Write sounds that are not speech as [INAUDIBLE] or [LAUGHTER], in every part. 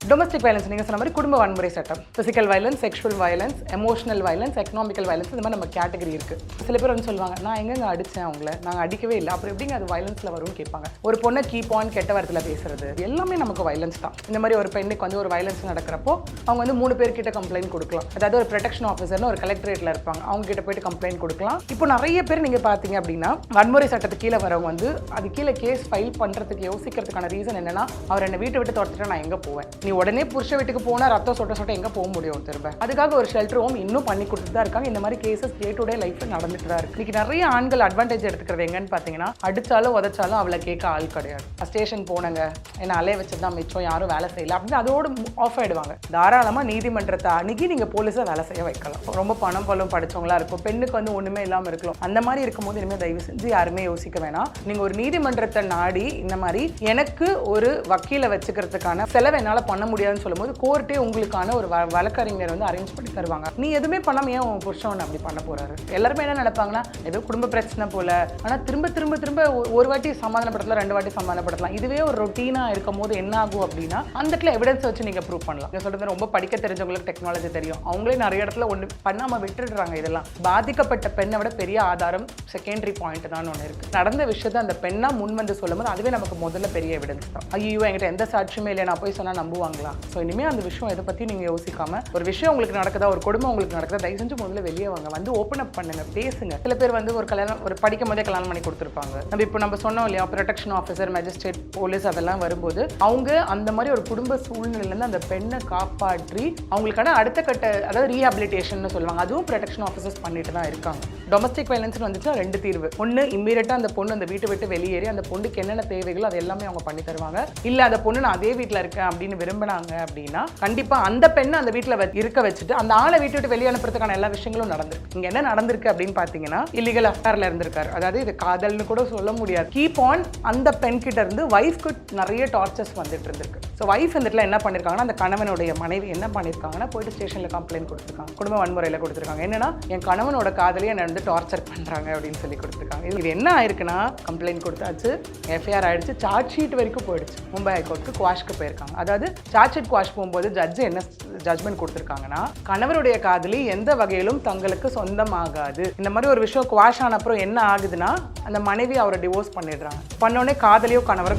Domestic violence நீங்கள் சொன்ன மாதிரி குடும்ப வன்முறை சட்டம் physical violence sexual violence emotional violence economical violence இந்த மாதிரி நம்ம கேட்டகரி இருக்குது சில பேர் வந்து சொல்லுவாங்க நான் எங்கெங்க அடித்தேன் அவங்கள? நாங்கள் அடிக்கவே இல்லை. அப்புறம் எப்படிங்க அது வயலன்ஸில் வரும்னு கேட்பாங்க. ஒரு பொண்ணை கீப் ஆன் கெட்ட வாரத்தில் பேசுறது எல்லாமே நமக்கு வயலன்ஸ் தான். இந்த மாதிரி ஒரு பெண்ணுக்கு வந்து ஒரு வயலன்ஸ் நடக்கிறப்போ அவங்க வந்து மூணு பேர்கிட்ட கம்ப்ளைண்ட் கொடுக்கலாம். அதாவது ஒரு ப்ரொடெக்ஷன் ஆஃபீஸர்னு ஒரு கலெக்டரேட்டில் இருப்பாங்க. அவங்க கிட்ட போயிட்டு கம்ப்ளைண்ட் கொடுக்கலாம். இப்போ நிறைய பேர் நீங்கள் பார்த்தீங்க அப்படின்னா வன்முறை சட்டத்துக்கு கீழே வரவங்க வந்து அது கீழே கேஸ் ஃபைல் பண்ணுறதுக்கு யோசிக்கிறதுக்கான ரீசன் என்னன்னா அவர் என்னை வீட்டை விட்டு துரத்துட்டா நான் எங்கே போவேன்? நீ உடனே புருஷ வீட்டுக்கு போனால் ரத்தம் சொட்ட சொட்ட எங்கே போக முடியும் திரும்ப? அதுக்காக ஒரு ஷெல்டர் ஹோம் இன்னும் பண்ணி கொடுத்துட்டு தான் இருக்காங்க. இந்த மாதிரி கேசஸ் டே டு டே லைஃப்பில் நடந்துட்டு தான் இருக்கு. இன்னைக்கு நிறைய ஆண்கள் அட்வான்டேஜ் எடுத்துக்கிறது எங்கன்னு பார்த்தீங்கன்னா அடித்தாலும் உதச்சாலும் அவளை கேட்க ஆள் கிடையாது. ஸ்டேஷன் போனங்க. என்ன அலைய வச்சு தான் மிச்சம் யாரும் வேலை செய்யல. அப்படின்னு அதோடு ஆஃப் ஆகிடுவாங்க தாராளமாக நீதிமன்றத்தை அணுகி நீங்கள் போலீஸை வேலை செய்ய வைக்கலாம். ரொம்ப பணம் பலம் படிச்சவங்களா இருக்கும். பெண்ணுக்கு வந்து ஒன்றுமே இல்லாமல் இருக்கலாம். அந்த மாதிரி இருக்கும்போது இனிமேல் தயவு செஞ்சு யாருமே யோசிக்க வேணாம். நீங்கள் ஒரு நீதிமன்றத்தை நாடி இந்த மாதிரி எனக்கு ஒரு வக்கீலை வச்சுக்கிறதுக்கான செலவு என்னால் பண்ண முடியாதுன்னு சொல்லும்போது கோர்ட்டே உங்களுக்கான ஒரு வ- வழக்கறிஞர் வந்து அரேஞ்ச் பண்ணி தருவாங்க. நீ எதுவுமே பண்ணாம ஏன் உன் புருஷன் அப்படி பண்ண போறாரு? எல்லாருமே என்ன நினைப்பாங்கன்னா ஏதோ குடும்ப பிரச்சனை போல. ஆனால் திரும்ப திரும்ப திரும்ப ஒரு வாட்டி சமாதானப்படுத்தலாம் ரெண்டு வாட்டி சமாதானப்படுத்தலாம். இதுவே ஒரு ரொட்டீனாக இருக்கும் போது என்ன ஆகும் அப்படின்னா அந்த இடத்துல எவிடன்ஸ் வச்சு நீங்கள் ப்ரூவ் பண்ணலாம். நீங்கள் சொல்கிறது ரொம்ப படிக்க தெரிஞ்சவங்களுக்கு டெக்னாலஜி தெரியும். அவங்களே நிறைய இடத்துல ஒன்று பண்ணாமல் விட்டுடுறாங்க இதெல்லாம். பாதிக்கப்பட்ட பெண்ணை விட பெரிய ஆதாரம் செகண்டரி பாயிண்ட் தான் ஒன்று இருக்குது நடந்த விஷயத்தை அந்த பெண்ணா முன் வந்து சொல்லும்போது அதுவே நமக்கு முதல்ல பெரிய எவிடன்ஸ் தான். ஐயோ என்கிட்ட எந்த சாட்சியுமே இல்லை நான் போய் சொன்னால் நம்புவாங்களா ஸோ இனிமேல் அந்த விஷயம் இதை பற்றி நீங்கள் யோசிக்காம ஒரு விஷயம் உங்களுக்கு நடக்குதா ஒரு குடும்பம் உங்களுக்கு நடக்குதா தயவு செஞ்சு முதல்ல வெளியே வாங்க. வந்து ஓப்பன் அப் பண்ணுங்க பேசுங்க. சில பேர் வந்து ஒரு கல்யாணம் ஒரு படிக்கும் போதே கல்யாணம் பண்ணி கொடுத்துருப்பாங்க. நம்ம இப்போ நம்ம சொன்னோம் இல்லையா ப்ரொடெக்ஷன் ஆஃபீஸர் மேஜிஸ்ட்ரேட் போலீஸ் அதெல்லாம் வரும்போது அவங்க அந்த மாதிரி ஒரு குடும்ப சூழ்நிலையிலேருந்து அந்த பெண்ணை காப்பாற்றி அவங்களுக்கான அடுத்த கட்ட அதாவது ரீஹாபிலிட்டேஷன் சொல்லுவாங்க. அதுவும் ப்ரொடெக்ஷன் ஆஃபீஸர்ஸ் பண்ணிட்டு தான் இருக்காங்க. டொமஸ்டிக் வயலன்ஸ் வந்துச்சுன்னா ரெண்டு தீர்வு. ஒன்று இம்மீடியட்டாக அந்த பொண்ணு அந்த வீட்டை விட்டு வெளியேறி அந்த பொண்ணுக்கு என்னென்ன தேவைகளோ அது எல்லாமே அவங்க பண்ணி தருவாங்க. இல்லை அந்த பொண்ணு நான் அதே வீட்டில் இருக்கேன் அப்படின்னு விரும்பினாங்க அப்படின்னா கண்டிப்பாக அந்த பெண்ணை அந்த வீட்டில் இருக்க வச்சுட்டு அந்த ஆளை வீட்டு விட்டு வெளியே அனுப்புறதுக்கான எல்லா விஷயங்களும் நடந்திருக்கு. இங்கே என்ன நடந்திருக்கு அப்படின்னு பார்த்தீங்கன்னா இல்லீகல் அஃபேரில் இருந்திருக்காரு. அதாவது இது காதல்னு கூட சொல்ல முடியாது. கீப் ஆன் அந்த பெண் கிட்ட இருந்து ஒய்ஃப்க்கு நிறைய டார்ச்சர்ஸ் வந்துட்டு இருந்திருக்கு. ஸோ ஒய்ஃப் இந்த இடத்துல என்ன பண்ணியிருக்காங்கன்னா அந்த கணவனுடைய மனைவி என்ன பண்ணியிருக்காங்கன்னா போயிட்டு ஸ்டேஷனில் கம்ப்ளைண்ட் கொடுத்துருக்காங்க. குடும்ப வன்முறையில் கொடுத்துருக்காங்க. என்னன்னா என் கணவனோட காதலியை என்னை வந்து டார்ச்சர் பண்ணுறாங்க அப்படின்னு சொல்லி கொடுத்துருக்காங்க. இது என்ன ஆயிருக்குன்னா கம்ப்ளைண்ட் கொடுத்தாச்சு. எஃப்ஐஆர் ஆயிடுச்சு. சார்ஜ் ஷீட் வரைக்கும் போயிடுச்சு. மும்பை ஹைகோர்ட்டுக்கு குவாஷ்க்கு போயிருக்காங்க. அதாவது சார்ஜ் ஷீட் குவாஷ் போகும்போது ஜட்ஜ் என்ன ஜட்மெண்ட் கொடுத்துருக்காங்கன்னா கணவருடைய காதலி எந்த வகையிலும் தங்களுக்கு சொந்தமாகாது. இந்த மாதிரி ஒரு விஷயம் குவாஷ் ஆன அப்புறம் என்ன ஆகுதுன்னா அந்த மனைவி அவரை டிவோர்ஸ் பண்ணிடுறாங்க. பண்ணோடனே காதலியோ கணவரோ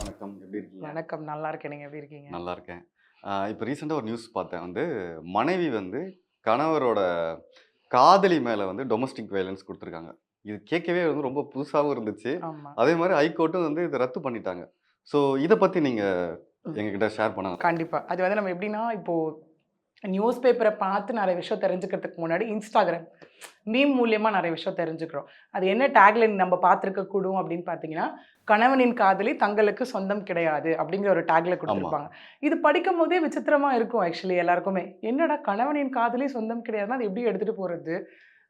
வணக்கம். எப்படி இருக்கீங்க? வணக்கம். நல்லா இருக்கேன். நீங்க எப்படி இருக்கீங்க? நல்லா இருக்கேன். இப்போ ரீசெண்டாக ஒரு நியூஸ் பார்த்தேன். வந்து மனைவி வந்து கணவரோட காதலி மேலே வந்து டொமஸ்டிக் வயலன்ஸ் கொடுத்துருக்காங்க. இது கேட்கவே வந்து ரொம்ப புதுசாகவும் இருந்துச்சு. அதே மாதிரி ஹைகோர்ட்டும் வந்து இதை ரத்து பண்ணிட்டாங்க. ஸோ இதை பற்றி நீங்கள் எங்ககிட்ட ஷேர் பண்ணலாம். கண்டிப்பா. அது வந்து நம்ம எப்படின்னா இப்போ நியூஸ் பேப்பரை பார்த்து நிறைய விஷயம் தெரிஞ்சுக்கிறதுக்கு முன்னாடி இன்ஸ்டாகிராம் மீம் மூலியமா நிறைய விஷயம் தெரிஞ்சுக்கிறோம். அது என்ன டேக்லைன் நம்ம பார்த்துருக்க கூடும் அப்படின்னு பார்த்தீங்கன்னா கணவனின் காதலி தங்களுக்கு சொந்தம் கிடையாது அப்படிங்கிற ஒரு டேக்ல கொடுத்துருப்பாங்க. இது படிக்கும் போதே விசித்திரமா இருக்கும் ஆக்சுவலி எல்லாருக்குமே. என்னடா கணவனின் காதலி சொந்தம் கிடையாதுன்னா அது எப்படி எடுத்துட்டு போறது?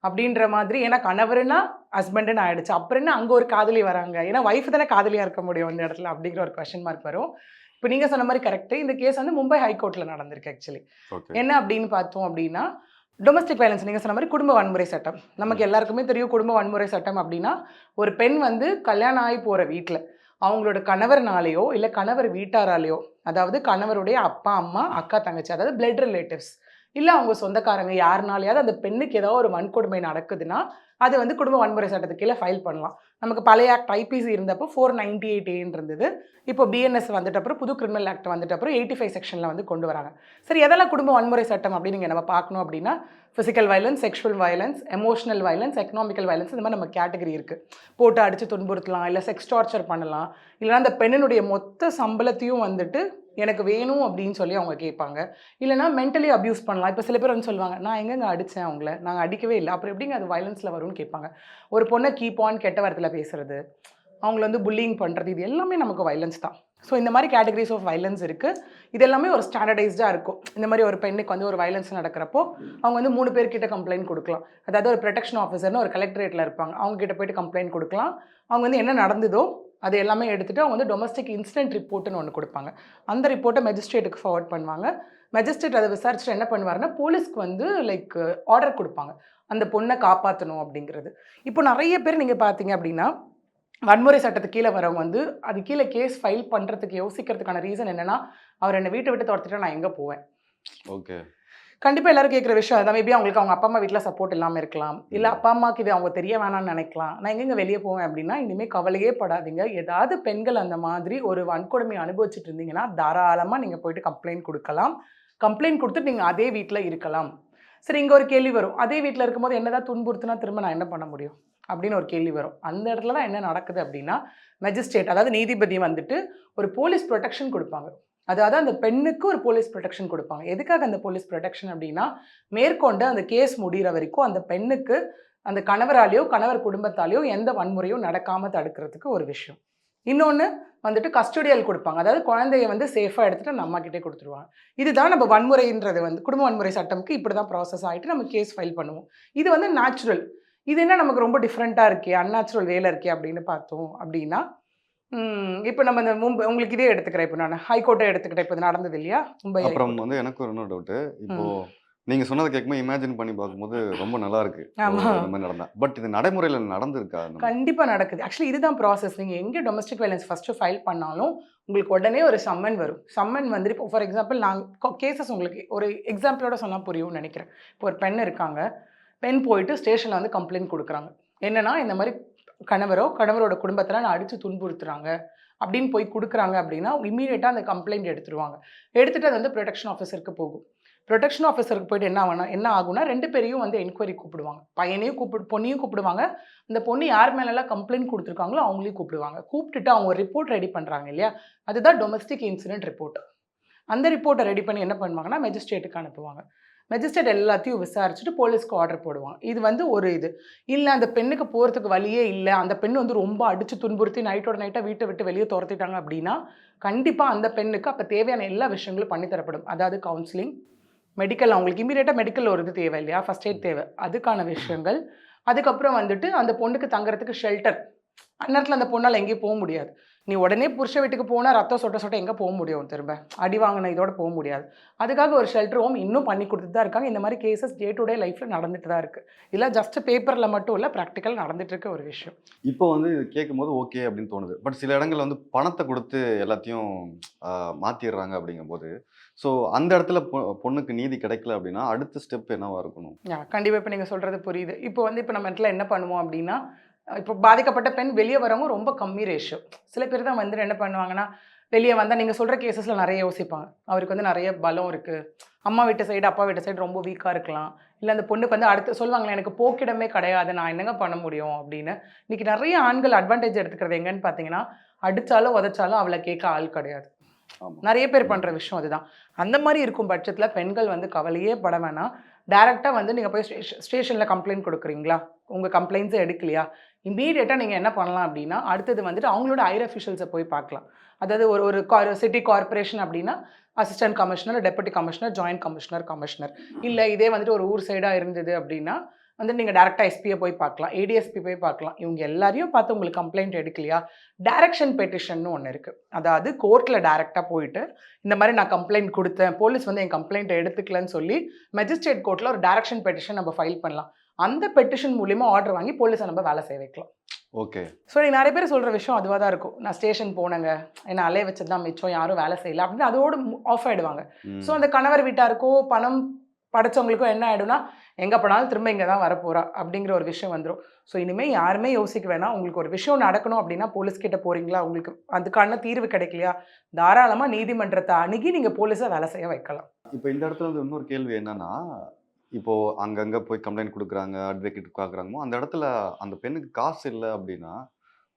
அப்படின்ற மாதிரி ஏன்னா கணவர்னா ஹஸ்பண்டுன்னு ஆயிடுச்சு. அப்புறம் என்ன அங்கே ஒரு காதலி வராங்க? ஏன்னா ஒய்ஃப் தானே காதலியாக இருக்க முடியும் இந்த இடத்துல அப்படிங்கிற ஒரு கொஷின் மார்க் வரும். இப்போ நீங்கள் சொன்ன மாதிரி கரெக்டு இந்த கேஸ் வந்து மும்பை ஹைகோர்ட்டில் நடந்திருக்கு ஆக்சுவலி என்ன அப்படின்னு பார்த்தோம் அப்படின்னா டொமஸ்டிக் வயலன்ஸ் நீங்கள் சொன்ன மாதிரி குடும்ப வன்முறை சட்டம். நமக்கு எல்லாருக்குமே தெரியும் குடும்ப வன்முறை சட்டம் அப்படின்னா ஒரு பெண் வந்து கல்யாணம் ஆகி போகிற வீட்டில் அவங்களோட கணவர்னாலேயோ இல்லை கணவர் வீட்டாராலேயோ அதாவது கணவருடைய அப்பா அம்மா அக்கா தங்கச்சி அதாவது பிளட் ரிலேட்டிவ்ஸ் இல்லை அவங்க சொந்தக்காரங்க யாருனாலையாவது அந்த பெண்ணுக்கு ஏதாவது ஒரு வன்கொடுமை நடக்குதுன்னா அது வந்து குடும்ப வன்முறை சட்டத்துக்கு கீழே ஃபைல் பண்ணலாம். நமக்கு பழைய ஆக்ட் ஐபிசி இருந்தப்போ ஃபோர் நைன்டி எயிட் ஏன் இருந்தது. இப்போ பிஎன்எஸ் வந்துட்ட அப்புறம் புது கிரிமினல் ஆக்ட் வந்துட்ட அப்புறம் எயிட்டி ஃபைவ் செக்ஷனில் வந்து கொண்டு வராங்க. சரி எதெல்லாம் குடும்ப வன்முறை சட்டம் அப்படின்னு நீங்கள் நம்ம பார்க்கணும் அப்படின்னா physical violence sexual violence emotional violence economical violence இந்த மாதிரி நம்ம கேட்டகரி இருக்குது போட்டு அடித்து துன்புறுத்தலாம் இல்லை செக்ஸ் டார்ச்சர் பண்ணலாம். இல்லைனா அந்த பெண்ணினுடைய மொத்த சம்பளத்தையும் வந்துட்டு எனக்கு வேணும் அப்படின்னு சொல்லி அவங்க கேட்பாங்க. இல்லைனா மென்டலி அப்யூஸ் பண்ணலாம். இப்போ சில பேர் வந்து சொல்லுவாங்க நான் எங்கெங்க அடித்தேன் அவங்கள? நாங்கள் அடிக்கவே இல்லை. அப்புறம் எப்படிங்க அது வயலன்ஸில் வரும்னு கேட்பாங்க. ஒரு பொண்ணை கீப் ஆன் கெட்ட வாரத்தில் பேசுறது அவங்கள வந்து புல்லிங் பண்ணுறது இது எல்லாமே நமக்கு வயலன்ஸ் தான். ஸோ இந்த மாதிரி கேட்டகரிஸ் ஆஃப் வயலன்ஸ் இருக்குது இது எல்லாமே ஒரு ஸ்டாண்டர்டைஸ்டாக இருக்கும். இந்த மாதிரி ஒரு பெண்ணுக்கு வந்து ஒரு வயலன்ஸ் நடக்கிறப்போ அவங்க வந்து மூணு பேர்கிட்ட கம்ப்ளைண்ட் கொடுக்கலாம். அதாவது ஒரு ப்ரொடெக்ஷன் ஆஃபீஸர்னு ஒரு கலெக்டரேட்டில் இருப்பாங்க. அவங்க கிட்ட போயிட்டு கம்ப்ளைண்ட் கொடுக்கலாம். அவங்க வந்து என்ன நடந்ததோ அது எல்லாமே எடுத்துகிட்டு அவங்க வந்து டொமஸ்டிக் இன்சிடென்ட் ரிப்போர்ட்டுன்னு ஒன்று கொடுப்பாங்க. அந்த ரிப்போர்ட்டை மெஜிஸ்ட்ரேட்டுக்கு ஃபார்வர்ட் பண்ணுவாங்க. மெஜிஸ்ட்ரேட் அதை விசாரிச்சுட்டு என்ன பண்ணுவாருன்னா போலீஸ்க்கு வந்து லைக் ஆர்டர் கொடுப்பாங்க. அந்த பொண்ணை காப்பாற்றணும் அப்படிங்கிறது. இப்போ நிறைய பேர் நீங்கள் பார்த்தீங்க அப்படின்னா வன்முறை சட்டத்துக்கு கீழே வரவங்க வந்து அது கீழே கேஸ் ஃபைல் பண்ணுறதுக்கு யோசிக்கிறதுக்கான ரீசன் என்னன்னா அவர் என்னை வீட்டை விட்டு துரத்திட்டா நான் எங்கே போவேன்? ஓகே கண்டிப்பாக எல்லாரும் கேட்குற விஷயம் அதான் மேபி அவங்களுக்கு அவங்க அப்பா அம்மா வீட்டில் சப்போர்ட் இல்லாமல் இருக்கலாம். இல்லை அப்பா அம்மாவுக்கு இது அவங்க தெரிய வேணாம்னு நினைக்கலாம். நான் எங்கெங்க வெளியே போவேன் அப்படின்னா இனிமேல் கவலையே படாதீங்க. ஏதாவது பெண்கள் அந்த மாதிரி ஒரு வன்கொடுமை அனுபவிச்சுட்டு இருந்தீங்கன்னா தாராளமாக நீங்கள் போயிட்டு கம்ப்ளைண்ட் கொடுக்கலாம். கம்ப்ளைண்ட் கொடுத்துட்டு நீங்கள் அதே வீட்டில் இருக்கலாம். சரி இங்கே ஒரு கேள்வி வரும். அதே வீட்டில் இருக்கும்போது என்னதான் துன்புறுத்துனா திரும்ப நான் என்ன பண்ண முடியும்? அப்படின்னு ஒரு கேள்வி வரும். அந்த இடத்துல தான் என்ன நடக்குது அப்படின்னா மெஜிஸ்ட்ரேட் அதாவது நீதிபதி வந்துட்டு ஒரு போலீஸ் ப்ரொடெக்ஷன் கொடுப்பாங்க. அதாவது அந்த பெண்ணுக்கு ஒரு போலீஸ் ப்ரொடெக்ஷன் கொடுப்பாங்க. எதுக்காக அந்த போலீஸ் ப்ரொடெக்ஷன் அப்படின்னா மேற்கொண்டு அந்த கேஸ் முடிகிற வரைக்கும் அந்த பெண்ணுக்கு அந்த கணவராலேயோ கணவர் குடும்பத்தாலேயோ எந்த வன்முறையும் நடக்காமல் தடுக்கிறதுக்கு ஒரு விஷயம். இன்னொன்று வந்துட்டு கஸ்டடியல் கொடுப்பாங்க. அதாவது குழந்தைய வந்து சேஃபாக எடுத்துகிட்டு நம்ம கிட்டே கொடுத்துருவாங்க. இதுதான் நம்ம வன்முறைன்றது வந்து குடும்ப வன்முறை சட்டம்க்கு இப்படி தான் ப்ராசஸ் ஆகிட்டு நம்ம கேஸ் ஃபைல் பண்ணுவோம். இது வந்து நேச்சுரல் இது என்ன நமக்கு ரொம்ப டிஃப்ரெண்ட்டாக இருக்கே அன்நேச்சுரல் வேலை இருக்கே அப்படின்னு பார்த்தோம் அப்படின்னா இப்போ நம்ம இந்த மும்பை உங்களுக்கு இதே எடுத்துக்கிறேன். இப்போ நான் ஹைகோர்ட்டை எடுத்துக்கிட்டேன். இப்போ நடந்தது இல்லையா? மும்பை அப்புறம் வந்து எனக்கு ஒரு இன்னொரு டவுட்டு இப்போ நீங்க சொன்னதை கேட்கும்போது இமேஜின் பண்ணி பார்க்கும்போது ரொம்ப நல்லா இருக்கு. நடந்தா. பட் இது நடைமுறையில நடந்திருக்கா? கண்டிப்பாக நடக்குது. ஆக்சுவலி இதுதான் ப்ராசஸ் நீங்கள் எங்கே டொமஸ்டிக் வயலன்ஸ் ஃபஸ்ட்டு ஃபைல் பண்ணாலும் உங்களுக்கு உடனே ஒரு சம்மன் வரும். சம்மன் வந்து இப்போ ஃபார் எக்ஸாம்பிள் நாங்கள் கேசஸ் உங்களுக்கு ஒரு எக்ஸாம்பிளோட சொன்னால் புரியும்னு நினைக்கிறேன். இப்போ ஒரு பெண் இருக்காங்க. பெண் போயிட்டு ஸ்டேஷனில் வந்து கம்ப்ளைண்ட் கொடுக்குறாங்க. என்னன்னா இந்த மாதிரி கணவரோ கணவரோட குடும்பத்தில் நான் அடித்து துன்புறுத்துறாங்க. அப்படின்னு போய் கொடுக்குறாங்க அப்படின்னா இமீடியட்டாக அந்த கம்ப்ளைண்ட் எடுத்துருவாங்க. எடுத்துகிட்டு அது வந்து ப்ரொடெக்ஷன் ஆஃபீஸருக்கு போகும். ப்ரொடெக்ஷன் ஆஃபீஸருக்கு போயிட்டு என்ன வேணும் என்ன ஆகும்னா ரெண்டு பேரையும் வந்து என்கொயரி கூப்பிடுவாங்க. பையனையும் கூப்பிடு பொண்ணையும் கூப்பிடுவாங்க. அந்த பொண்ணு யார் மேலெல்லாம் கம்ப்ளைண்ட் கொடுத்துருக்காங்களோ அவங்களையும் கூப்பிடுவாங்க. கூப்பிட்டுட்டு அவங்க ஒரு ரிப்போர்ட் ரெடி பண்ணுறாங்க இல்லையா? அதுதான் டொமஸ்டிக் இன்சிடென்ட் ரிப்போர்ட் அந்த ரிப்போர்ட்டை ரெடி பண்ணி என்ன பண்ணுவாங்கன்னா மெஜிஸ்ட்ரேட்டுக்கு அனுப்புவாங்க. மெஜிஸ்ட்ரேட் எல்லாத்தையும் விசாரிச்சுட்டு போலீஸ்க்கு ஆர்டர் போடுவான். இது வந்து ஒரு இது. இல்லை அந்த பெண்ணுக்கு போகிறதுக்கு வழியே இல்லை. அந்த பெண் வந்து ரொம்ப அடித்து துன்புறுத்தி நைட்டோட நைட்டாக வீட்டை விட்டு வெளியே துரத்திட்டாங்க அப்படின்னா கண்டிப்பாக அந்த பெண்ணுக்கு அப்போ தேவையான எல்லா விஷயங்களும் பண்ணித்தரப்படும் அதாவது கவுன்சிலிங் மெடிக்கல் அவங்களுக்கு இமீடியட்டாக மெடிக்கல் ஒரு இது தேவை இல்லையா? ஃபஸ்ட் எய்ட் தேவை. அதுக்கான விஷயங்கள். அதுக்கப்புறம் வந்துட்டு அந்த பொண்ணுக்கு தங்குறதுக்கு ஷெல்டர் அந்நேரத்தில் அந்த பொண்ணால் எங்கேயும் போக முடியாது. நீ உடனே புருஷ வீட்டுக்கு போனால் ரத்தம் சொட்ட சொட்ட எங்கே போக முடியும் திரும்ப? அடி வாங்கின இதோட போக முடியாது. அதுக்காக ஒரு ஷெல்டர் ஹோம் இன்னும் பண்ணி கொடுத்துட்டு தான் இருக்காங்க. இந்த மாதிரி கேசஸ் டே டு டே லைஃப்பில் நடந்துட்டு தான் இருக்குது இல்லை ஜஸ்ட் பேப்பரில் மட்டும் இல்லை ப்ராக்டிக்கல் நடந்துட்டு இருக்க ஒரு விஷயம். இப்போ வந்து இது கேட்கும்போது ஓகே அப்படின்னு தோணுது. பட் சில இடங்கள்ல வந்து பணத்தை கொடுத்து எல்லாத்தையும் ஆஹ், மாத்திடுறாங்க அப்படிங்கும்போது ஸோ அந்த இடத்துல பொ- பொண்ணுக்கு நீதி கிடைக்கல அப்படின்னா அடுத்த ஸ்டெப் என்னவா இருக்கணும்? கண்டிப்பாக இப்போ நீங்கள் சொல்கிறது புரியுது. இப்போ வந்து இப்போ நம்ம இடத்துல என்ன பண்ணுவோம் அப்படின்னா இப்போ பாதிக்கப்பட்ட பெண் வெளியே வரவங்க ரொம்ப கம்மி ரேஷியோ சில பேர் தான் வந்துட்டு என்ன பண்ணுவாங்கன்னா வெளியே வந்தால் நீங்கள் சொல்கிற கேசஸில் நிறைய யோசிப்பாங்க. அவருக்கு வந்து நிறைய பலம் இருக்குது அம்மா வீட்டு சைடு அப்பா வீட்டு சைடு ரொம்ப வீக்காக இருக்கலாம். இல்லை அந்த பொண்ணுக்கு வந்து அடுத்து சொல்லுவாங்களே எனக்கு போக்கிடமே கிடையாது. நான் என்னங்க பண்ண முடியும்? அப்படின்னு. இன்னைக்கு நிறைய ஆண்கள் அட்வான்டேஜ் எடுத்துக்கிறது எங்கன்னு பார்த்தீங்கன்னா அடித்தாலும் உதைச்சாலும் அவளை கேட்க ஆள் கிடையாது. நிறைய பேர் பண்ணுற விஷயம் அதுதான். அந்த மாதிரி இருக்கும் பட்சத்தில் பெண்கள் வந்து கவலையே பட வேணாம். டேரெக்டாக வந்து நீங்கள் போய் ஸ்டேஷன் ஸ்டேஷனில் கம்ப்ளைண்ட் கொடுக்குறீங்களா? உங்கள் கம்ப்ளைண்ட்ஸை எடுக்கலையா? இம்மீடியட்டாக நீங்கள் என்ன பண்ணலாம் அப்படின்னா அடுத்தது வந்துட்டு அவங்களோட ஐர் அஃபிஷியல்ஸை போய் பார்க்கலாம். அதாவது ஒரு ஒரு சிட்டி கார்ப்பரேஷன் அப்படின்னா assistant commissioner deputy commissioner joint commissioner commissioner இல்லை இதே வந்துட்டு ஒரு ஊர் சைடாக இருந்தது அப்படின்னா வந்து நீங்கள் டேரெக்டாக எஸ்பியை போய் பார்க்கலாம் ஏடிஎஸ்பி போய் பார்க்கலாம். இவங்க எல்லாரையும் பார்த்து உங்களுக்கு கம்ப்ளைண்ட் எடுக்கலையா? டைரக்ஷன் பெட்டிஷன் ஒன்று இருக்குது அதாவது கோர்ட்டில் டைரெக்டாக போயிட்டு இந்த மாதிரி நான் கம்ப்ளைண்ட் கொடுத்தேன் போலீஸ் வந்து என் கம்ப்ளைண்ட்டை எடுத்துக்கலன்னு சொல்லி மெஜிஸ்ட்ரேட் கோர்ட்டில் ஒரு டைரக்ஷன் பெட்டிஷன் நம்ம ஃபைல் பண்ணலாம். அந்த பெட்டிஷன் மூலியமா ஆர்டர் வாங்கி போலீஸை நம்ம வேலை செய்ய வைக்கலாம். ஓகே ஸோ நீ நிறைய பேர் சொல்கிற விஷயம் அதுவாக தான் இருக்கும். நான் ஸ்டேஷன் போனேங்க. என்னை அலைய வச்சது தான் மிச்சம். யாரும் வேலை செய்யல அப்படின்னு அதோடு ஆஃப் ஆகிடுவாங்க ஸோ அந்த கணவர் வீட்டாருக்கோ பணம் படைச்சவங்களுக்கோ என்ன ஆகிடும்னா எங்கே போனாலும் திரும்ப இங்கே தான் வரப்போறா அப்படிங்கிற ஒரு விஷயம் வந்துடும் ஸோ இனிமேல் யாருமே யோசிக்க வேணாம். உங்களுக்கு ஒரு விஷயம் நடக்கணும் அப்படின்னா போலீஸ் கிட்ட போகிறீங்களா உங்களுக்கு அதுக்கான தீர்வு கிடைக்கலையா? தாராளமாக நீதிமன்றத்தை அணுகி நீங்கள் போலீஸை வேலை செய்ய வைக்கலாம். இப்போ இந்த இடத்துல இன்னொரு கேள்வி என்னன்னா இப்போது அங்கங்கே போய் கம்ப்ளைண்ட் கொடுக்குறாங்க அட்வொகேட் பார்க்குறாங்கமோ அந்த இடத்துல அந்த பெண்ணுக்கு காசு இல்லை அப்படின்னா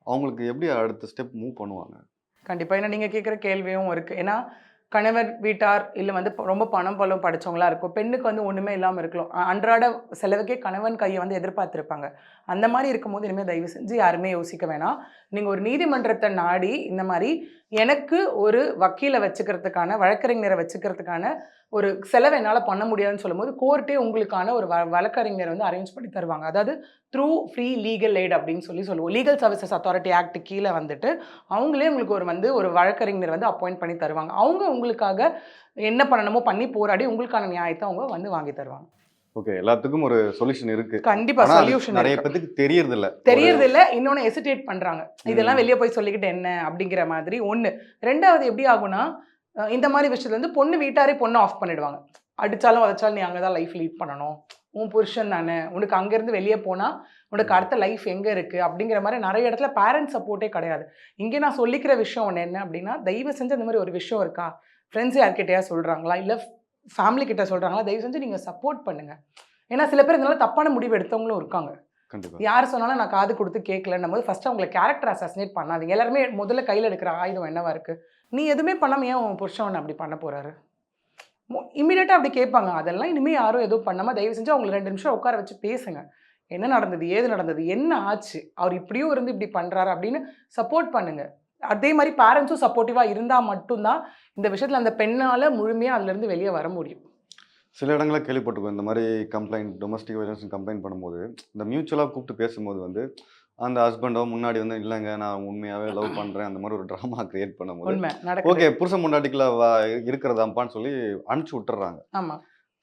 அவங்களுக்கு எப்படி அடுத்த ஸ்டெப் மூவ் பண்ணுவாங்க? கண்டிப்பாக ஏன்னா நீங்கள் கேட்குற கேள்வியும் இருக்குது ஏன்னா கணவர் வீட்டார் இல்லை வந்து ப- ரொம்ப பணம் பலம் படித்தவங்களா இருக்கும். பெண்ணுக்கு வந்து ஒன்றுமே இல்லாமல் இருக்கலாம். அன்றாட செலவுக்கே கணவன் கையை வந்து எதிர்பார்த்துருப்பாங்க. அந்த மாதிரி இருக்கும்போது இனிமேல் தயவு செஞ்சு யாருமே யோசிக்க வேணாம். நீங்கள் ஒரு நீதிமன்றத்தை நாடி இந்த மாதிரி எனக்கு ஒரு வக்கீலை வச்சுக்கிறதுக்கான வழக்கறிஞரை வச்சுக்கிறதுக்கான ஒரு செலவை என்னால் பண்ண முடியாதுன்னு சொல்லும்போது கோர்ட்டே உங்களுக்கான ஒரு வ வழக்கறிஞரை வந்து அரேஞ்ச் பண்ணி தருவாங்க. அதாவது த்ரூ ஃப்ரீ லீகல் எய்ட் அப்படின்னு சொல்லி சொல்லுவோம். லீகல் சர்வீசஸ் அத்தாரிட்டி ஆக்ட் கீழே வந்துட்டு அவங்களே உங்களுக்கு ஒரு வந்து ஒரு வழக்கறிஞர் வந்து அப்பாயிண்ட் பண்ணி தருவாங்க. அவங்க உங்களுக்காக என்ன பண்ணணுமோ பண்ணி போராடி உங்களுக்கான நியாயத்தை அவங்க வந்து வாங்கி தருவாங்க. ஓகே எல்லாத்துக்கும் ஒரு சொல்யூஷன் இருக்கு. கண்டிப்பா சொல்யூஷன் நிறைய பேத்துக்கு தெரியறது இல்ல தெரியறது இல்ல இன்னொன்னு எசிடேட் பண்றாங்க. இதெல்லாம். வெளியே போய் சொல்லிக்கிட்டு என்ன அப்படிங்கிற மாதிரி ஒண்ணு. ரெண்டாவது எப்படி ஆகும்னா இந்த மாதிரி விஷயத்துல வந்து பொண்ணு வீட்டாரே பொண்ணை ஆஃப் பண்ணிடுவாங்க. அடிச்சாலும் உதச்சாலும் நீ அங்கதான் லைஃப் லீட் பண்ணணும். உன் புருஷன் தானே. உனக்கு அங்கேருந்து வெளியே போனா உனக்கு அடுத்த லைஃப் எங்க இருக்கு? அப்படிங்கிற மாதிரி நிறைய இடத்துல பேரண்ட்ஸ் சப்போர்ட்டே கிடையாது. இங்கே நான் சொல்லிக்கிற விஷயம் ஒன்று என்ன அப்படின்னா தயவு செஞ்சு அந்த மாதிரி ஒரு விஷயம் இருக்கா? ஃப்ரெண்ட்ஸ் யார்கிட்டயா சொல்றாங்களா? இல்லை ஃபேமிலி கிட்ட சொல்றாங்களா தயவு செஞ்சு நீங்க சப்போர்ட் பண்ணுங்க. ஏன்னா சில பேர் இதனால தப்பான முடிவு எடுத்தவங்களும் இருக்காங்க. யார் சொன்னாலும் நான் காது கொடுத்து கேட்கலன்னும் போது ஃபர்ஸ்ட் அவங்களை கேரக்டர் அசாசினேட் பண்ணாதீங்க. எல்லாருமே முதல்ல கையில் எடுக்கிற ஆயுதம் என்னவா இருக்கு? நீ எதுவுமே பண்ணாம ஏன் உன் புருஷன் அப்படி பண்ண போறாரு? இம்மிடியட்டாக அப்படி கேட்பாங்க. அதெல்லாம் இனிமேல் யாரும் எதுவும் பண்ணாம தயவு செஞ்சு அவங்களை ரெண்டு நிமிஷம் உட்கார வச்சு பேசுங்க. என்ன நடந்தது? ஏது நடந்தது? என்ன ஆச்சு? அவர் இப்படியும் இருந்து இப்படி பண்றாரு அப்படின்னு சப்போர்ட் பண்ணுங்க. அதே மாதிரி பேரண்ட்ஸும் சப்போர்ட்டிவாக இருந்தால் மட்டும்தான் இந்த விஷயத்தில் அந்த பெண்ணால் முழுமையாக அதுலேருந்து வெளியே வர முடியும். சில இடங்களில் கேள்விப்பட்டிருக்கோம். இந்த மாதிரி கம்ப்ளைண்ட் டொமஸ்டிக் வயலன்ஸ் கம்ப்ளைண்ட் பண்ணும்போது இந்த மியூச்சுவலாக கூப்பிட்டு பேசும்போது வந்து அந்த ஹஸ்பண்டோ முன்னாடி வந்து இல்லைங்க நான் உண்மையாகவே லவ் பண்ணுறேன் அந்த மாதிரி ஒரு ட்ராமா கிரியேட் பண்ணும்போது ஓகே புருஷன் முன்னாடிக்குள்ள வா இருக்கிறதாப்பான்னு சொல்லி அனுப்பிச்சு விட்டுறாங்க. ஆமா.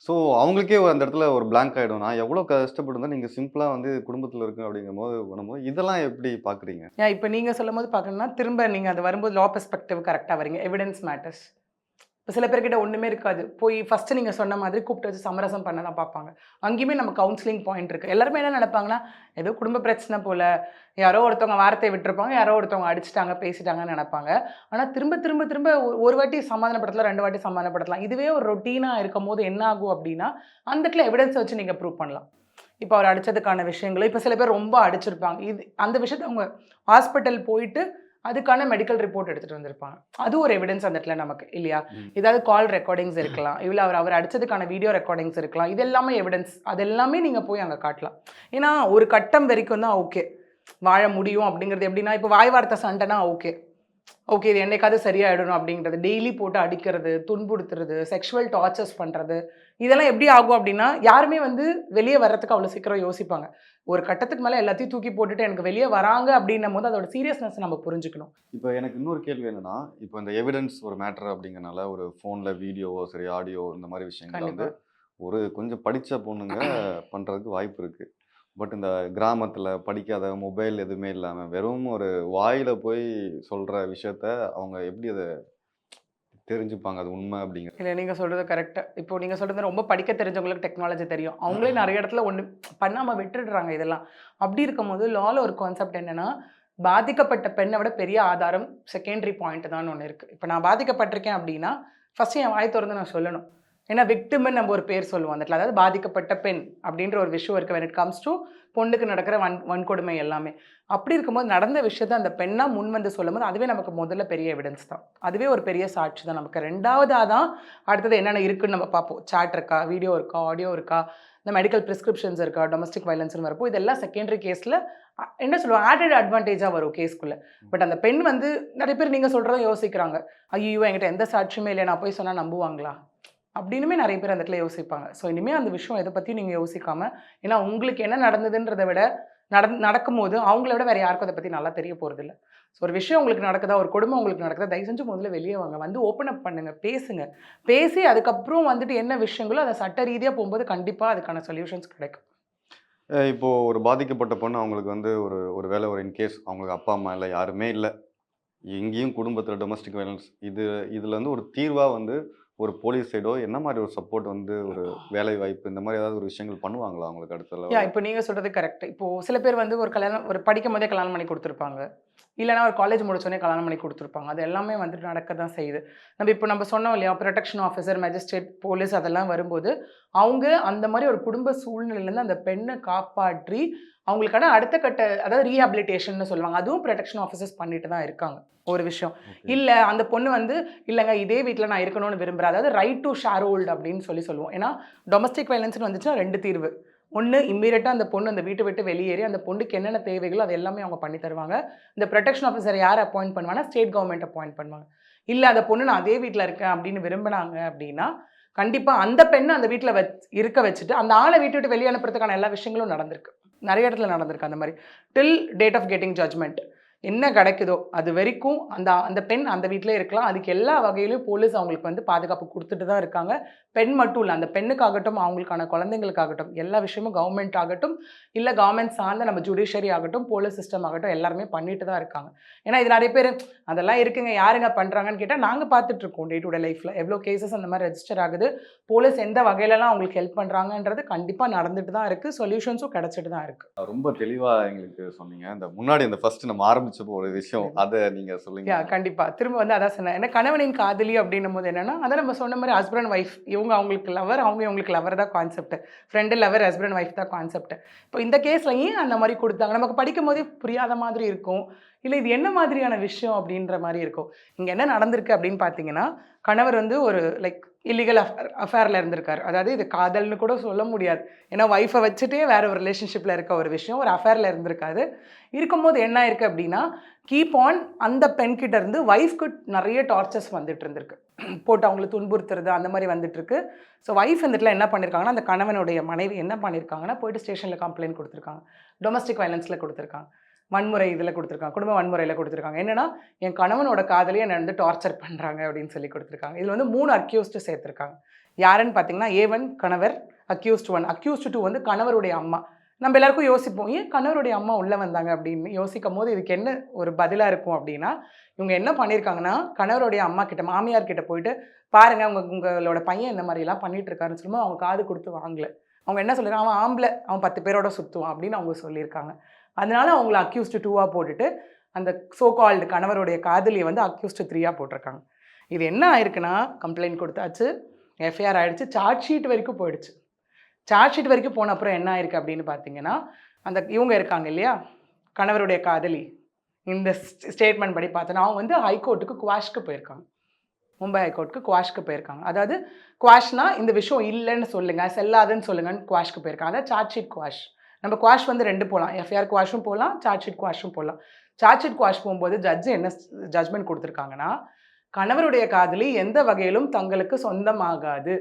ஸோ அவங்களுக்கே அந்த இடத்துல ஒரு பிளாங்க் ஆகிடும் நான் எவ்வளோ கஷ்டப்பட்டு நீங்கள் சிம்பிளாக வந்து குடும்பத்தில் இருக்கு அப்படிங்கும் போது பண்ணும்போது இதெல்லாம் எப்படி பார்க்குறீங்க ஏன் இப்போ நீங்கள் சொல்லும் போது பார்க்கணும்னா திரும்ப நீங்கள் அது வரும்போது லா பெர்ஸ்பெக்டிவ் கரெக்டாக வரீங்க எவிடன்ஸ் மேட்டர்ஸ் இப்போ சில பேர்கிட்ட ஒன்றுமே இருக்காது. போய் ஃபஸ்ட்டு நீங்கள் சொன்ன மாதிரி கூப்பிட்டு வச்சு சமரசம் பண்ண தான் பார்ப்பாங்க. அங்கேயுமே நம்ம கவுன்சிலிங் பாயிண்ட் இருக்குது எல்லாருமே என்ன நினைப்பாங்கன்னா ஏதோ குடும்ப பிரச்சனை போல் யாரோ ஒருத்தவங்க வார்த்தையை விட்டுருப்பாங்க யாரோ ஒருத்தவங்க அடிச்சிட்டாங்க பேசிட்டாங்கன்னு நினைப்பாங்க. ஆனால் திரும்ப திரும்ப திரும்ப ஒரு- ஒரு வாட்டி சமாதானப்படுத்தலாம் ரெண்டு வாட்டி சமாதானப்படுத்தலாம். இதுவே ஒரு ரொட்டீனாக இருக்கும் போது என்ன ஆகும் அப்படின்னா அந்த இடத்துல எவிடன்ஸ் வச்சு நீங்கள் ப்ரூவ் பண்ணலாம். இப்போ அவர் அடிச்சதுக்கான விஷயங்களை இப்போ சில பேர் ரொம்ப அடிச்சிருப்பாங்க. இது அந்த விஷயத்தை அவங்க ஹாஸ்பிட்டல் போயிட்டு அதுக்கான மெடிக்கல் ரிப்போர்ட் எடுத்துட்டு வந்திருப்பாங்க அது ஒரு எவிடன்ஸ் அந்த இடத்துல நமக்கு இல்லையா. ஏதாவது கால் ரெக்கார்டிங்ஸ் இருக்கலாம். இல்லை அவர் அவர் அடிச்சதுக்கான வீடியோ ரெக்கார்டிங்ஸ் இருக்கலாம். இது எல்லாமே எவிடன்ஸ் அது எல்லாமே நீங்கள் போய் அங்கே காட்டலாம். ஏன்னா ஒரு கட்டம் வரைக்கும் தான் ஓகே வாழ முடியும் அப்படிங்கிறது எப்படின்னா இப்போ வாய் வார்த்தை சண்டைனா ஓகே ஓகே இது என்னைக்காவது சரியாயிடணும் அப்படிங்கிறது. டெய்லி போட்டு அடிக்கிறது துன்புறுத்துறது செக்ஷுவல் டார்ச்சர்ஸ் பண்ணுறது இதெல்லாம் எப்படி ஆகும் அப்படின்னா யாருமே வந்து வெளியே வர்றதுக்கு அவ்வளோ சீக்கிரம் யோசிப்பாங்க. ஒரு கட்டத்துக்கு மேலே எல்லாத்தையும் தூக்கி போட்டுட்டு எனக்கு வெளியே வராங்க அப்படின்னும் போது அதோட சீரியஸ்னஸ் நம்ம புரிஞ்சுக்கணும். இப்போ எனக்கு இன்னொரு கேள்வி என்னன்னா இப்போ இந்த எவிடன்ஸ் ஒரு மேட்டர் அப்படிங்கறனால ஒரு ஃபோனில் வீடியோவோ சரி ஆடியோ இந்த மாதிரி விஷயங்கள் வந்து ஒரு கொஞ்சம் படித்த பொண்ணுங்க [CLEARS THROAT] பண்ணுறதுக்கு வாய்ப்பு இருக்கு. பட் இந்த கிராமத்தில் படிக்காத மொபைல் எதுவுமே இல்லாமல் வெறும் ஒரு வாயில் போய் சொல்கிற விஷயத்த அவங்க எப்படி அதை தெரிஞ்சுப்பாங்க. அது உண்மை அப்படிங்கிற இல்லை நீங்கள் சொல்கிறது கரெக்டாக இப்போ நீங்கள் சொல்கிறது ரொம்ப படிக்க தெரிஞ்சவங்களுக்கு டெக்னாலஜி தெரியும். அவங்களே நிறைய இடத்துல ஒன்று பண்ணாமல் விட்டுடுறாங்க இதெல்லாம். அப்படி இருக்கும்போது லால ஒரு கான்செப்ட் என்னன்னா பாதிக்கப்பட்ட பெண்ணை விட பெரிய ஆதாரம் செகண்டரி பாயிண்ட் தான் ஒன்று இருக்குது இப்போ நான் பாதிக்கப்பட்டிருக்கேன் அப்படின்னா ஃபஸ்ட்டு என் வாய் திறந்து நான் சொல்லணும். ஏன்னா விக்டிம்னு நம்ம ஒரு பேர் சொல்லுவோம் அந்த இடத்துல. அதாவது பாதிக்கப்பட்ட பெண் அப்படின்ற ஒரு விஷயம் இருக்குது when இட் comes to பொண்ணுக்கு நடக்கிற வன் வன்கொடுமை எல்லாமே. அப்படி இருக்கும்போது நடந்த விஷயத்தை அந்த பெண்ணாக முன் வந்து சொல்லும்போது அதுவே நமக்கு முதல்ல பெரிய எவிடன்ஸ் தான். அதுவே ஒரு பெரிய சாட்சி தான் நமக்கு. ரெண்டாவதாக தான் அடுத்தது என்னென்ன இருக்குன்னு நம்ம பார்ப்போம். சாட் இருக்கா? வீடியோ இருக்கா? ஆடியோ இருக்கா? இந்த மெடிக்கல் ப்ரிஸ்கிரிப்ஷன்ஸ் இருக்கா? டொமஸ்டிக் வயலன்ஸ்னு வரப்போ இதெல்லாம் செகண்டரி கேஸில் என்ன சொல்லுவோம் ஆடட் அட்வான்டேஜாக வரும் கேஸ்க்குள்ளே பட் அந்த பெண் வந்து நிறைய பேர் நீங்கள் சொல்கிறத யோசிக்கிறாங்க. ஐயோ என்கிட்ட எந்த சாட்சியுமே இல்லை நான் போய் சொன்னால் நம்புவாங்களா? அப்படின்னுமே நிறைய பேர் அந்த இடத்துல யோசிப்பாங்க. ஸோ இனிமேல் அந்த விஷயம் எதை பற்றியும் நீங்கள் யோசிக்காம ஏன்னா உங்களுக்கு என்ன நடந்ததுன்றதை விட நட நடக்கும்போது அவங்கள விட வேறு யாருக்கும் அதை பற்றி நல்லா தெரிய போகிறதில்ல ஸோ ஒரு விஷயம் உங்களுக்கு நடக்குதா ஒரு குடும்பம் உங்களுக்கு நடக்குதா தயவு செஞ்சு முதல்ல வெளியே வாங்க. வந்து ஓப்பன் அப் பண்ணுங்க பேசுங்க. பேசி அதுக்கப்புறம் வந்துட்டு என்ன விஷயங்களோ அதை சட்ட ரீதியாக போகும்போது கண்டிப்பாக அதுக்கான சொல்யூஷன்ஸ் கிடைக்கும். இப்போது ஒரு பாதிக்கப்பட்ட பொண்ணு அவங்களுக்கு வந்து ஒரு ஒரு வேலை ஒரு இன்கேஸ் அவங்களுக்கு அப்பா அம்மா இல்லை யாருமே இல்லை. எங்கேயும் குடும்பத்தில் டொமஸ்டிக் வயலன்ஸ் இது இதில் வந்து ஒரு தீர்வாக வந்து ஒரு போலீஸ் சைடோ என்ன மாதிரி ஒரு சப்போர்ட் வந்து ஒரு வேலை வாய்ப்பு இந்த மாதிரி ஏதாவது ஒரு விஷயங்கள் பண்ணுவாங்களா அவங்களுக்கு அடுத்த? இப்போ நீங்கள் சொல்கிறது கரெக்ட் இப்போ சில பேர் வந்து ஒரு கல்யாணம் ஒரு படிக்கும் போதே கல்யாணம் பண்ணி கொடுத்துருப்பாங்க. இல்லைனா ஒரு காலேஜ் முடிச்சோடனே கல்யாணம் பண்ணி கொடுத்துருப்பாங்க. அது எல்லாமே வந்துட்டு நடக்க தான் செய்யுது. நம்ம இப்போ நம்ம சொன்னோம் இல்லையா ப்ரொடெக்ஷன் ஆஃபீஸர் மேஜிஸ்ட்ரேட் போலீஸ் அதெல்லாம் வரும்போது அவங்க அந்த மாதிரி ஒரு குடும்ப சூழ்நிலையிலேருந்து அந்த பெண்ணை காப்பாற்றி அவங்களுக்கான அடுத்த கட்ட அதாவது ரீஹாபிலிட்டேஷன் சொல்லுவாங்க. அதுவும் ப்ரொடெக்ஷன் ஆஃபீஸர்ஸ் பண்ணிட்டு தான் இருக்காங்க. ஒரு விஷயம். இல்லை அந்த பொண்ணு வந்து இல்லைங்க இதே வீட்டில் நான் இருக்கணும்னு விரும்புகிறேன் அதாவது ரைட் டு ஷேர் ஹோல்டு அப்படின்னு சொல்லி சொல்லுவோம். ஏன்னா டொமஸ்டிக் வயலன்ஸ்னு வந்துச்சுன்னா ரெண்டு தீர்வு. ஒன்று இம்மீடியட்டாக அந்த பொண்ணு அந்த வீட்டை விட்டு வெளியேறி அந்த பொண்ணுக்கு என்னென்ன தேவைகளோ அது எல்லாமே அவங்க பண்ணி தருவாங்க. இந்த ப்ரொடெக்ஷன் ஆஃபீஸர் யார் அப்பாயிண்ட் பண்ணுவாங்கன்னா ஸ்டேட் கவர்மெண்ட் அப்பாயிண்ட் பண்ணுவாங்க. இல்லை அந்த பொண்ணு நான் அதே வீட்டில் இருக்கேன் அப்படின்னு விரும்பினாங்க அப்படின்னா கண்டிப்பாக அந்த பெண்ணை அந்த வீட்டில் வச் இருக்க வச்சுட்டு அந்த ஆளை வீட்டு விட்டு வெளியே அனுப்புறதுக்கான எல்லா விஷயங்களும் நடந்திருக்கு. நிறைய இடத்துல நடந்திருக்கு அந்த மாதிரி. Till date of getting judgement என்ன கிடைக்குதோ அது வரைக்கும் அந்த அந்த பெண் அந்த வீட்டிலே இருக்கலாம். அதுக்கு எல்லா வகையிலும் போலீஸ் அவங்களுக்கு வந்து பாதுகாப்பு கொடுத்துட்டு தான் இருக்காங்க. பெண் மட்டும் இல்லை அந்த பெண்ணுக்காகட்டும் அவங்களுக்கான குழந்தைங்களுக்காகட்டும் எல்லா விஷயமும் கவர்மெண்ட் ஆகட்டும் இல்லை கவர்மெண்ட் சார்ந்த நம்ம ஜுடிஷியரி ஆகட்டும் போலீஸ் சிஸ்டம் ஆகட்டும் எல்லாருமே பண்ணிட்டு தான் இருக்காங்க. ஏன்னா இது நிறைய பேர் அதெல்லாம் இருக்குங்க யாருங்க பண்ணுறாங்கன்னு கேட்டால் நாங்கள் பார்த்துட்டு இருக்கோம் டே டு டே லைஃப்பில் எவ்வளோ கேசஸ் அந்த மாதிரி ரெஜிஸ்டர் ஆகுது போலீஸ் எந்த வகையிலலாம் அவங்களுக்கு ஹெல்ப் பண்ணுறாங்கன்றது கண்டிப்பாக நடந்துட்டு தான் இருக்குது சொல்யூஷன்ஸும் கிடச்சிட்டு தான் இருக்குது ரொம்ப தெளிவாக எங்களுக்கு சொன்னீங்க. இந்த முன்னாடி இந்த ஃபஸ்ட்டு நம்ம ஆரம்பிச்சப்போ ஒரு விஷயம். அதை நீங்க சொல்லுங்க. கண்டிப்பா. திரும்ப வந்து அதான் சொன்னேன். ஏன்னா கணவனின் காதலி அப்படின்னும் போது என்னன்னா அதான் நம்ம சொன்ன மாதிரி ஹஸ்பண்ட் ஒய்ஃப் இவங்க அவங்களுக்கு லவர் அவங்க இவங்களுக்கு லவர் தான் concept friend lover husband wife தான் கான்செப்ட் இப்போ இந்த கேஸ்ல ஏன் அந்த மாதிரி கொடுத்தாங்க? நமக்கு படிக்கும் போதே புரியாத மாதிரி இருக்கும். இல்லை இது என்ன மாதிரியான விஷயம் அப்படின்ற மாதிரி இருக்கும். இங்கே என்ன நடந்திருக்கு அப்படின்னு பார்த்தீங்கன்னா கணவர் வந்து ஒரு லைக் இல்லீகல் அஃபேர் அஃபேரில் இருந்திருக்கார். அதாவது இது காதல்னு கூட சொல்ல முடியாது. ஏன்னா ஒய்ஃபை வச்சுட்டே வேற ஒரு ரிலேஷன்ஷிப்பில் இருக்க ஒரு விஷயம் ஒரு அஃபேரில் இருந்திருக்காது. இருக்கும்போது என்ன இருக்குது அப்படின்னா கீப் ஆன் அந்த பெண்கிட்ட இருந்து ஒய்ஃப்க்கு நிறைய டார்ச்சர்ஸ் வந்துட்டு இருந்திருக்கு. போட்டு அவங்கள துன்புறுத்துறது அந்த மாதிரி வந்துட்டுருக்கு ஸோ ஒய்ஃப் வந்துட்டுல என்ன பண்ணியிருக்காங்கன்னா அந்த கணவனுடைய மனைவி என்ன பண்ணியிருக்காங்கன்னா போயிட்டு ஸ்டேஷனில் கம்ப்ளைண்ட் கொடுத்துருக்காங்க. டொமஸ்டிக் வயலன்ஸில் கொடுத்துருக்காங்க. வன்முறை இதில் கொடுத்துருக்காங்க குடும்ப வன்முறையில் கொடுத்துருக்காங்க. என்னென்னா என் கணவனோட காதலியை என்னை வந்து டார்ச்சர் பண்ணுறாங்க அப்படின்னு சொல்லி கொடுத்துருக்காங்க. இதில் வந்து மூணு அக்யூஸ்டு சேர்த்துருக்காங்க. யாருன்னு பார்த்தீங்கன்னா ஏவன் கணவர் அக்யூஸ்ட் ஒன் அக்யூஸ்ட் டூ வந்து கணவருடைய அம்மா. நம்ம எல்லாருக்கும் யோசிப்போம் ஏன் கணவருடைய அம்மா உள்ளே வந்தாங்க? அப்படின்னு யோசிக்கும் போது இதுக்கு என்ன ஒரு பதிலாக இருக்கும் அப்படின்னா இவங்க என்ன பண்ணியிருக்காங்கன்னா கணவருடைய அம்மா கிட்ட மாமியார் கிட்ட போயிட்டு பாருங்கள் அவங்க உங்களோட பையன் இந்த மாதிரிலாம் பண்ணிட்டு இருக்காருன்னு சொல்லும்போது அவங்க காது கொடுத்து வாங்கலை. அவங்க என்ன சொல்லிருக்காங்க அவன் ஆம்பளை அவன் பத்து பேரோட சுற்றுவான் அப்படின்னு அவங்க சொல்லியிருக்காங்க. அதனால அவங்கள அக்யூஸ்டு டூவாக போட்டுட்டு அந்த சோ கால்டு கணவருடைய காதலியை வந்து அக்யூஸ்டு த்ரீயாக போட்டிருக்காங்க. இது என்ன ஆயிருக்குன்னா கம்ப்ளைண்ட் கொடுத்தாச்சு எஃப்ஐஆர் ஆயிடுச்சு சார்ஜ் ஷீட் வரைக்கும் போயிடுச்சு. சார்ஜ் ஷீட் வரைக்கும் போன அப்புறம் என்ன ஆயிருக்கு அப்படின்னு பார்த்தீங்கன்னா அந்த இவங்க இருக்காங்க இல்லையா கணவருடைய காதலி. இந்த ஸ்டேட்மெண்ட் படி பார்த்தோன்னா அவங்க வந்து ஹைகோர்ட்டுக்கு குவாஷ்க்கு போயிருக்காங்க. மும்பை ஹைகோர்ட்டுக்கு குவாஷ்க்கு போயிருக்காங்க. அதாவது குவாஷ்னா இந்த விஷயம் இல்லைன்னு சொல்லுங்கள் செல்லாதுன்னு சொல்லுங்கன்னு குவாஷ்க்கு போயிருக்காங்க. அதாவது சார்ஜ் ஷீட் குவாஷ் நம்ம குவாஷ் வந்து ரெண்டு போகலாம் எஃப்ஐஆர் குவாஷும் போகலாம் சார்ஜ் ஷீட் குவாஷும் போகலாம் சார்ஜ் ஷீட் குவாஷ் போகும்போது ஜட்ஜு என்ன ஜட்ஜ்மெண்ட் கொடுத்துருக்காங்கன்னா கணவருடைய காதலி எந்த வகையிலும் தங்களுக்கு சொந்தமாகாது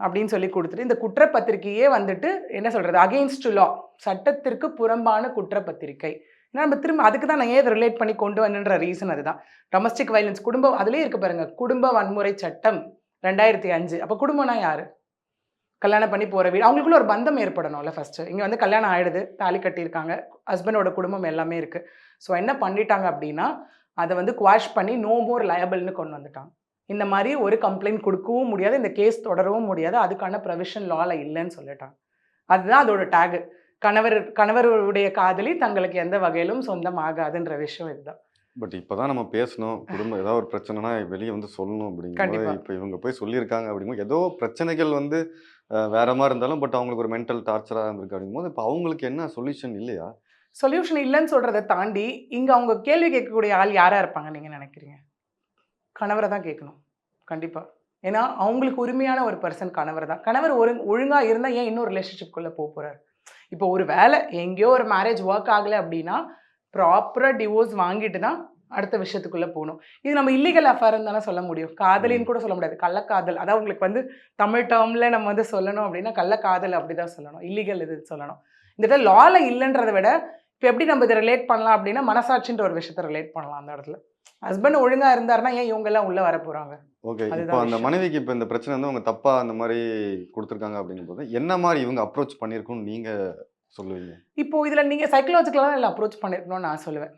அப்படின்னு சொல்லி கொடுத்துட்டு இந்த குற்றப்பத்திரிக்கையே வந்துட்டு என்ன சொல்கிறது அகெயின்ஸ்ட் லா சட்டத்திற்கு புறம்பான குற்றப்பத்திரிக்கை ஏன்னா நம்ம திரும்ப அதுக்கு தான் நான் ஏன் ரிலேட் பண்ணி கொண்டு வரணுன்ற ரீசன் அதுதான். டொமஸ்டிக் வயலன்ஸ் குடும்பம் அதுலேயே இருக்கு பாருங்க. குடும்ப வன்முறை சட்டம் ரெண்டாயிரத்தி அஞ்சு. அப்போ குடும்பம்னா யாரு? கல்யாணம் பண்ணி போகிற வீடு. அவங்களுக்குள்ள ஒரு பந்தம் ஏற்படணும்ல ஃபர்ஸ்ட் இங்கே வந்து கல்யாணம் ஆயிடுது தாலி கட்டியிருக்காங்க ஹஸ்பண்டோட குடும்பம் எல்லாமே இருக்குது ஸோ என்ன பண்ணிட்டாங்க அப்படின்னா அதை வந்து குவாஷ் பண்ணி நோ மோர் லயபிள்னு கொண்டு வந்துட்டாங்க. இந்த மாதிரி ஒரு கம்ப்ளைண்ட் கொடுக்கவும் முடியாது இந்த கேஸ் தொடரவும் முடியாது அதுக்கான ப்ரொவிஷன் லால இல்லைன்னு சொல்லிட்டாங்க. அதுதான் அதோட டேகு கணவர் கணவருடைய காதலி தங்களுக்கு எந்த வகையிலும் சொந்தம் ஆகாதுன்ற விஷயம் இதுதான். பட் இப்போதான் நம்ம பேசணும். குடும்பம் ஏதாவது ஒரு பிரச்சனைனா வெளியே வந்து சொல்லணும் அப்படிங்கும்போது கண்டிப்பா. இப்போ இவங்க போய் சொல்லியிருக்காங்க அப்படிங்கும்போது ஏதோ பிரச்சனைகள் வந்து வேற மாதிரி இருந்தாலும் பட் அவங்களுக்கு ஒரு மென்டல் டார்ச்சராக இருந்திருக்கு அப்படிங்கும்போது இப்போ அவங்களுக்கு என்ன சொல்யூஷன் இல்லையா? சொல்யூஷன் இல்லைன்னு சொல்றதை தாண்டி இங்க அவங்க கேள்வி கேட்கக்கூடிய ஆள் யாரா இருப்பாங்க நீங்க நினைக்கிறீங்க? கணவரை தான் கேட்கணும். கண்டிப்பா. ஏன்னா அவங்களுக்கு உரிமையான ஒரு பர்சன் கணவர் தான். கணவர் ஒரு ஒழுங்கா இருந்தா ஏன் இன்னொரு ரிலேஷன்ஷிப்குள்ள போக போறாரு? இப்போ ஒரு வேலை எங்கேயோ ஒரு மேரேஜ் ஒர்க் ஆகலை அப்படின்னா ப்ராப்பராக டிவோர்ஸ் வாங்கிட்டு தான் அடுத்த விஷயத்துக்குள்ள போகணும். இது நம்ம இல்லீகல் அஃபேர்னு தானே சொல்ல முடியும். காதலின்னு கூட சொல்ல முடியாது. கள்ளக்காதல். அதான் உங்களுக்கு வந்து தமிழ் டேர்ம்ல நம்ம வந்து சொல்லணும் அப்படின்னா கள்ளக்காதல் அப்படிதான் சொல்லணும். இல்லீகல் இது சொல்லணும். இந்த இடத்துல லால இல்லைன்றதை விட இப்போ எப்படி நம்ம இதை ரிலேட் பண்ணலாம் அப்படின்னா மனசாட்சின்ற ஒரு விஷயத்தை ரிலேட் பண்ணலாம் அந்த இடத்துல. ஹஸ்பண்ட் ஒழுங்கா இருந்தாருன்னா ஏன் இவங்க எல்லாம் உள்ள வர போறாங்க? ஓகே இப்போ அந்த. மனைவிக்கு இப்போ இந்த பிரச்சனை வந்து அவங்க தப்பா அந்த மாதிரி கொடுத்துருக்காங்க அப்படிங்கும்போது என்ன மாதிரி இவங்க அப்ரோச் பண்ணியிருக்கும்னு நீங்க சொல்லுவீங்க? இப்போ இதுல நீங்க சைக்கலாஜிக்கலாக இல்லை அப்ரோச் பண்ணிருக்கணும்னு நான் சொல்லுவேன்.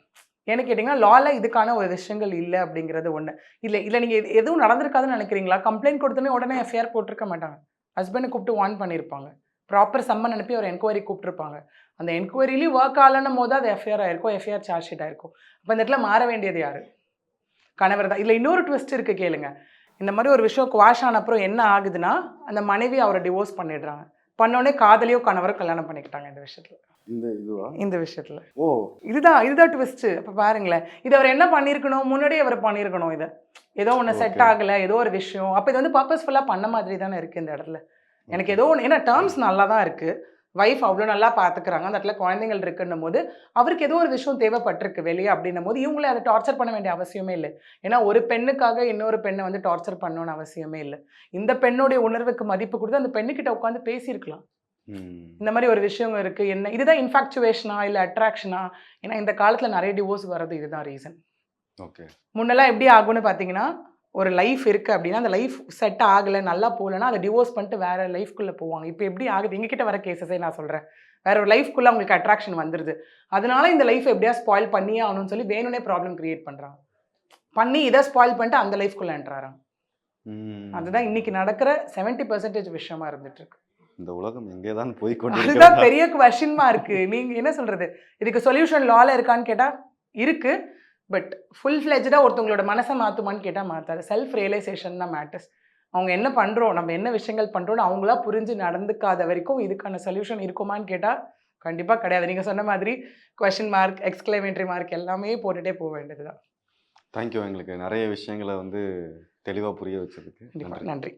ஏன்னு கேட்டிங்கன்னா லால இதுக்கான ஒரு விஷயங்கள் இல்லை அப்படிங்கிறது ஒன்று இல்லை இல்லை நீங்கள் எதுவும் நடந்திருக்காதுன்னு நினைக்கிறீங்களா? கம்ப்ளைண்ட் கொடுத்தோன்னே உடனே எஃப்ஐஆர் போட்டிருக்க மாட்டாங்க. ஹஸ்பண்டை கூப்பிட்டு வான் பண்ணியிருப்பாங்க ப்ராப்பர் சம்மன் அனுப்பி ஒரு என்கொயரி கூப்பிட்டுருப்பாங்க. அந்த என்கொயரிலையும் ஒர்க் ஆகலன்னும் போது அது எஃப்ஐஆர் ஆயிருக்கும் எஃப்ஐஆர் சார்ஜ் ஷீட் ஆயிருக்கும். அப்போ இந்த இடத்துல மாற வேண்டியது யார்? கணவர் தான். இல்லை இன்னொரு ட்விஸ்ட் இருக்குது கேளுங்க. இந்த மாதிரி ஒரு விஷயம் குவாஷ் ஆன அப்புறம் என்ன ஆகுதுன்னா அந்த மனைவி அவரை டிவோர்ஸ் பண்ணிடுறாங்க. பண்ணோடனே காதலியோ கணவரோ கல்யாணம் பண்ணிக்கிட்டாங்க இந்த விஷயத்துல. இந்த இதுவா? இந்த விஷயத்துல. ஓ. இதுதான் இதுதான் ட்விஸ்ட் அப்ப பாருங்களேன். இது அவர் என்ன பண்ணியிருக்கணும்? முன்னாடியே அவர் பண்ணியிருக்கணும் இதை. ஏதோ ஒன்று செட். ஆகல ஏதோ ஒரு விஷயம். அப்போ இது வந்து பர்பஸ்ஃபுல்லாக பண்ண மாதிரி தானே இருக்கு இந்த இடத்துல. எனக்கு ஏதோ ஒன்று ஏன்னா டேர்ம்ஸ் நல்லா தான் இருக்கு. வைஃப் அவ்வளோ நல்லா பார்த்துக்கிறாங்க அந்த இடத்துல குழந்தைகள் இருக்குன்னும் போது அவருக்கு ஏதோ ஒரு விஷயம் தேவைப்பட்டிருக்கு வெளியே அப்படின்னும் போது இவங்களே அதை டார்ச்சர் பண்ண வேண்டிய அவசியமே இல்லை. ஏன்னா ஒரு பெண்ணுக்காக இன்னொரு பெண்ணை வந்து டார்ச்சர் பண்ணணும்னு அவசியமே இல்லை. இந்த பெண்ணுடைய உணர்வுக்கு மதிப்பு கொடுத்து அந்த பெண்ணுக்கிட்ட உட்காந்து பேசியிருக்கலாம். இந்த மாதிரி ஒரு விஷயம் இருக்கு. என்ன இதுதான் இன்ஃபாக்சுவேஷனா இல்லை அட்ராக்ஷனா ஏன்னா இந்த காலத்தில் நிறைய டிவோர்ஸ் வர்றது இதுதான் ரீசன் ஓகே முன்னெல்லாம் எப்படி ஆகும்னு பார்த்தீங்கன்னா ஒரு லைஃப் இருக்குது அப்படின்னா அந்த லைஃப் செட் ஆகலை நல்லா போகலன்னா அதை டிவோர்ஸ் பண்ணிட்டு வேற லைஃப்குள்ளே போவாங்க. இப்போ எப்படி ஆகுது? எங்ககிட்ட வர கேசஸே நான் சொல்கிறேன் வேற ஒரு லைஃப்குள்ளே அவங்களுக்கு அட்ராக்ஷன் வந்துருது. அதனால இந்த லைஃப் எப்படியா ஸ்பாயில் பண்ணியே ஆகணும்னு சொல்லி வேணும்னே ப்ராப்ளம் கிரியேட் பண்ணுறாங்க பண்ணி இதை ஸ்பாயில் பண்ணிட்டு அந்த லைஃப்குள்ளே என்ட்ராங்க ம். அதுதான் இன்னைக்கு நடக்கிற செவன்ட்டி பர்சன்டேஜ் விஷயமா இருந்துட்டு இருக்கு இந்த உலகம் எங்கே தான் போய் அதுதான் கொண்டிருக்கிறது பெரிய கொஷின்மா இருக்கு நீங்க என்ன சொல்றது? இதுக்கு சொல்யூஷன் லால இருக்கான்னு கேட்டா இருக்கு. பட் ஃபுல் ஃபிளெஜ்டாக ஒருத்தவங்களோட மனசை மாற்றுமான்னு கேட்டால் மாற்றாது செல்ஃப் ரியலைசேஷன் தான் மேட்டர்ஸ் அவங்க என்ன பண்ணுறோம் நம்ம என்ன விஷயங்கள் பண்ணுறோம்னு அவங்களா புரிஞ்சு நடந்துக்காத வரைக்கும் இதுக்கான சொல்யூஷன் இருக்குமான்னு கேட்டால் கண்டிப்பாக கிடையாது. நீங்கள் சொன்ன மாதிரி கொஷின் மார்க் எக்ஸ்கிளமேட்டரி மார்க் எல்லாமே போட்டுட்டே போக வேண்டியது தான் தேங்க்யூ எங்களுக்கு நிறைய விஷயங்களை வந்து தெளிவாக புரிய வச்சதுக்கு நன்றி.